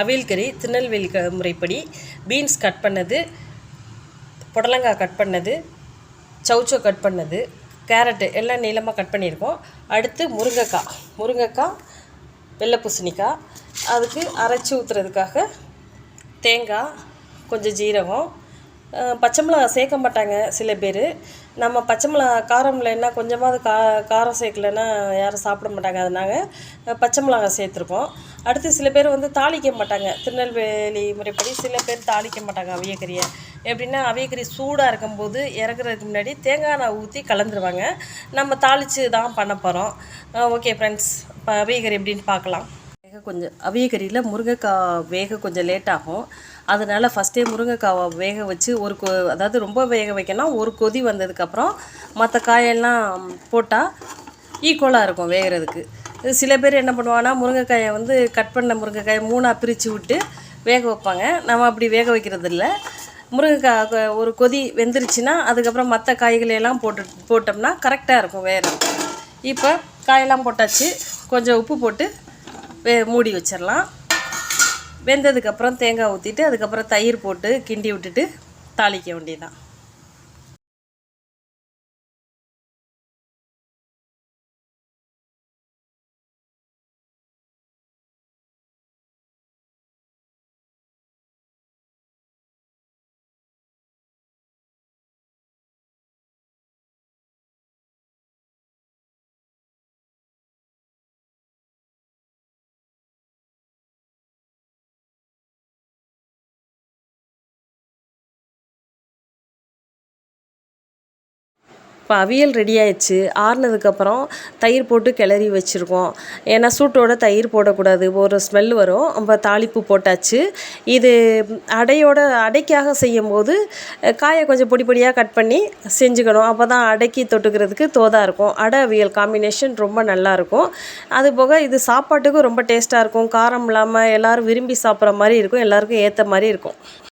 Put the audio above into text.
அவியல் கறி திருநெல்வேலி க முறைப்படி பீன்ஸ் கட் பண்ணது புடலங்காய் கட் பண்ணது சவுச்சோ கட் பண்ணது கேரட்டு எல்லாம் நீளமாக கட் பண்ணியிருக்கோம். அடுத்து முருங்கைக்காய். முருங்கைக்காய் வெள்ளை பூசணிக்காய். அதுக்கு அரைச்சி ஊற்றுறதுக்காக தேங்காய் கொஞ்சம் ஜீரகம் பச்சை மிளகா சேர்க்க மாட்டாங்க சில பேர். நம்ம பச்சை மிளகா காரம் இல்லைன்னா கொஞ்சமாவது கா காரம் சேர்க்கலன்னா யாரும் சாப்பிட மாட்டாங்க. அதனால நாங்கள் பச்சை மிளகா சேர்த்துருக்கோம். அடுத்து சில பேர் வந்து தாளிக்க மாட்டாங்க. திருநெல்வேலி முறைப்படி சில பேர் தாளிக்க மாட்டாங்க அவியக்கறியை. எப்படின்னா அவியக்கறி சூடாக இருக்கும்போது இறக்குறதுக்கு முன்னாடி தேங்காய் எண்ணெய் ஊற்றி கலந்துருவாங்க. நம்ம தாளித்து தான் பண்ண போகிறோம் ஓகே ஃப்ரெண்ட்ஸ் இப்போ அவியக்கறி எப்படின்னு பார்க்கலாம். கொஞ்சம் கொஞ்சம் அவியக்கறியில் முருங்கைக்காய் வேக கொஞ்சம் லேட் ஆகும். அதனால் ஃபஸ்ட்டே முருங்கைக்காவை வேக வச்சு ஒரு கொ அதாவது ரொம்ப வேக வைக்கணும் ஒரு கொதி வந்ததுக்கப்புறம் மற்ற காயெல்லாம் போட்டால் ஈக்குவலாக இருக்கும் வேகிறதுக்கு. சில பேர் என்ன பண்ணுவாங்கன்னா முருங்கைக்காயை வந்து கட் பண்ண முருங்கைக்காயை மூணாக பிரித்து விட்டு வேக வைப்பாங்க. நம்ம அப்படி வேக வைக்கிறது இல்லை முருங்கைக்காய் ஒரு கொதி வெந்துருச்சுன்னா அதுக்கப்புறம் மற்ற காய்களை எல்லாம் போட்டு போட்டோம்னா கரெக்டாக இருக்கும் வேறு இப்போ காயெல்லாம் போட்டாச்சு. கொஞ்சம் உப்பு போட்டு வே மூடி வச்சிடலாம் வெந்ததுக்கப்புறம் தேங்காய் ஊற்றிட்டு அதுக்கப்புறம் தயிர் போட்டு கிண்டி விட்டுட்டு தாளிக்க வேண்டியதுதான். இப்போ அவியல் ரெடி ஆயிடுச்சு. ஆறுனதுக்கப்புறம் தயிர் போட்டு கிளறி வச்சுருக்கோம். ஏன்னா சூட்டோட தயிர் போடக்கூடாது. ஒரு ஸ்மெல் வரும். நம்ம தாளிப்பு போட்டாச்சு. இது அடையோட அடைக்காக செய்யும் போது காயை கொஞ்சம் பொடி பொடியாக கட் பண்ணி செஞ்சுக்கணும். அப்போ தான் அடைக்கி தொட்டுக்கிறதுக்கு தோதாக இருக்கும். அடை அவியல் காம்பினேஷன் ரொம்ப நல்லாயிருக்கும் அது போக இது சாப்பாட்டுக்கும் ரொம்ப டேஸ்ட்டாக இருக்கும். காரம் இல்லாமல் எல்லோரும் விரும்பி சாப்பிட்ற மாதிரி இருக்கும். எல்லாருக்கும் ஏற்ற மாதிரி இருக்கும்.